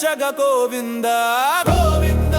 చేర్చగ గోవిందా గోవింద?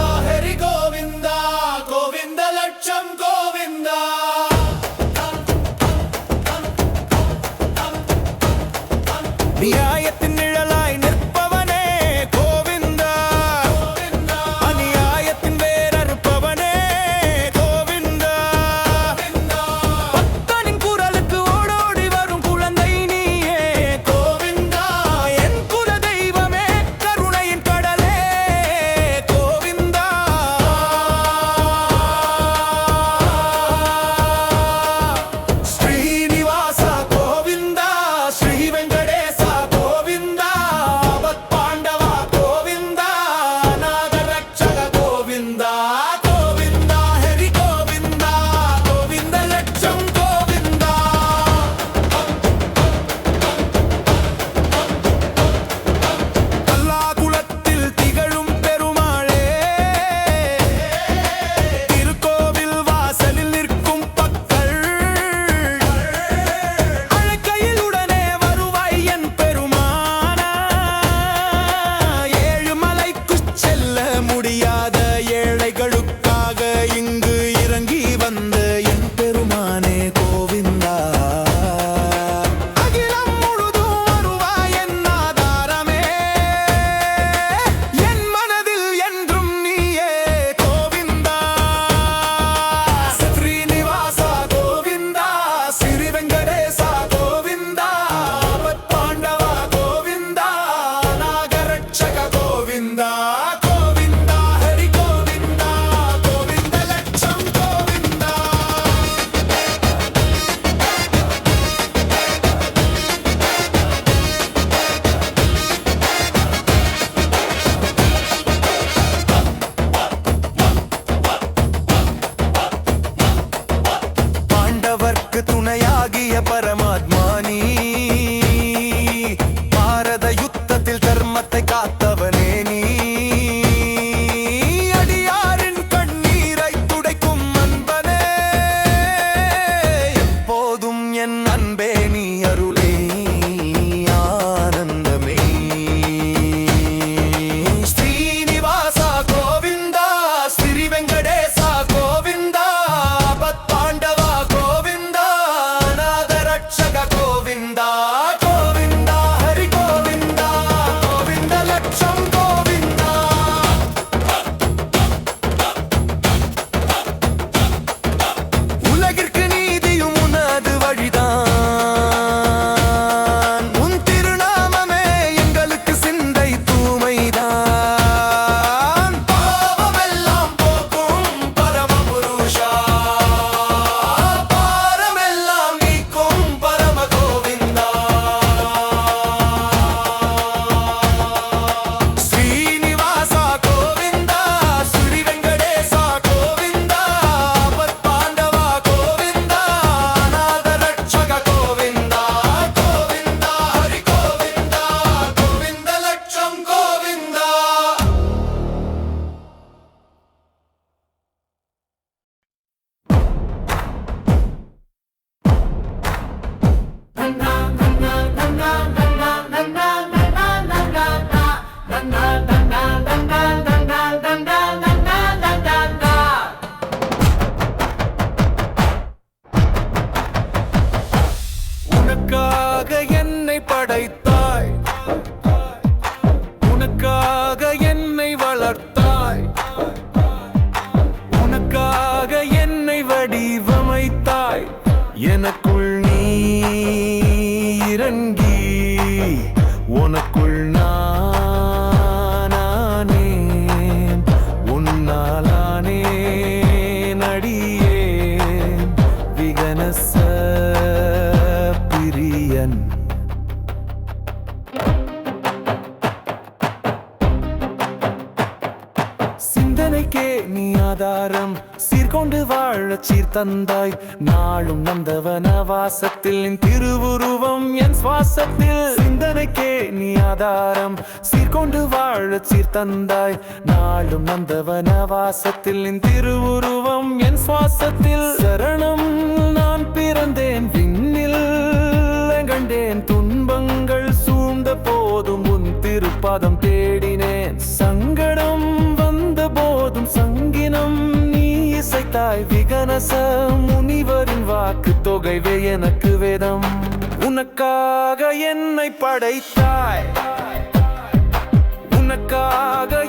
தந்தாய். நாளும் நந்தவன வாசத்தில் நின் திருவுருவம் என் சுவாசத்தில். சிந்தனைக்கே நீ ஆதாரம். சீர்கொண்டு வாழ சீர் தந்தாய். நாளும் நந்தவன வாசத்தில் நின் திருவுருவம் என் சுவாசத்தில். சரணம் நான் பிறந்தேன். கேட்டாய் விகனச முனிவரின் வாக்கு தொகைவே எனக்கு வேதம். உனக்காக என்னை படைத்தாய். உனக்காக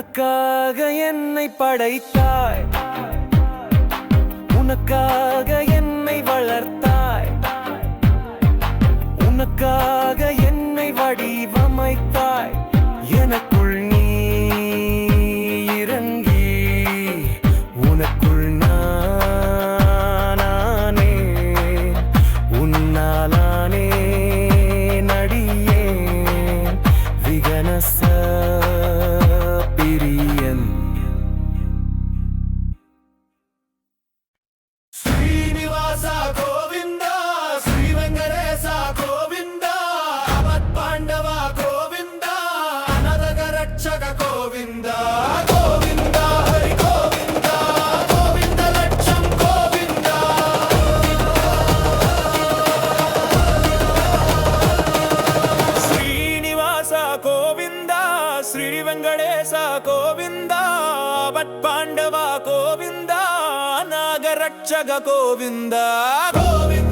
உனக்காக என்னை படைத்தாய். உனக்காக என்னை வளர்த்தாய். உனக்காக என்னை வடிவமைத்தாய். எனக்குள் நீ இறங்கி உனக்குள் நானே உன்னாலானே நடியே விகனச City. వెంకటేశ గోవింద భట్ పాండవ గోవింద నాగరక్షక గోవింద. గోవింద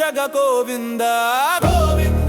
చగ గోవిందా? గోవింద?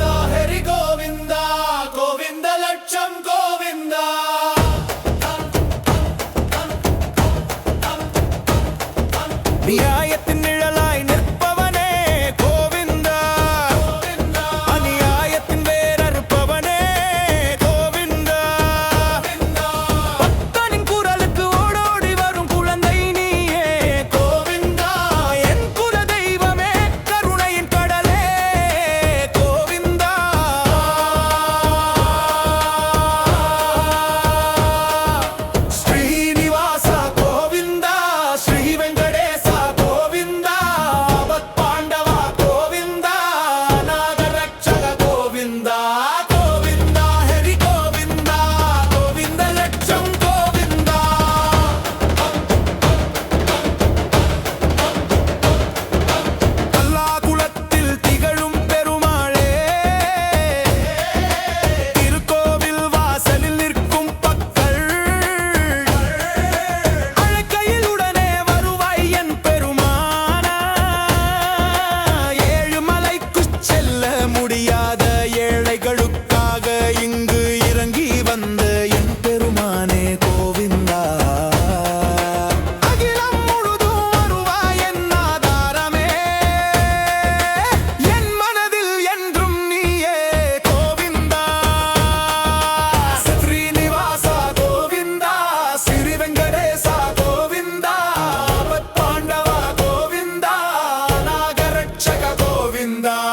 된다.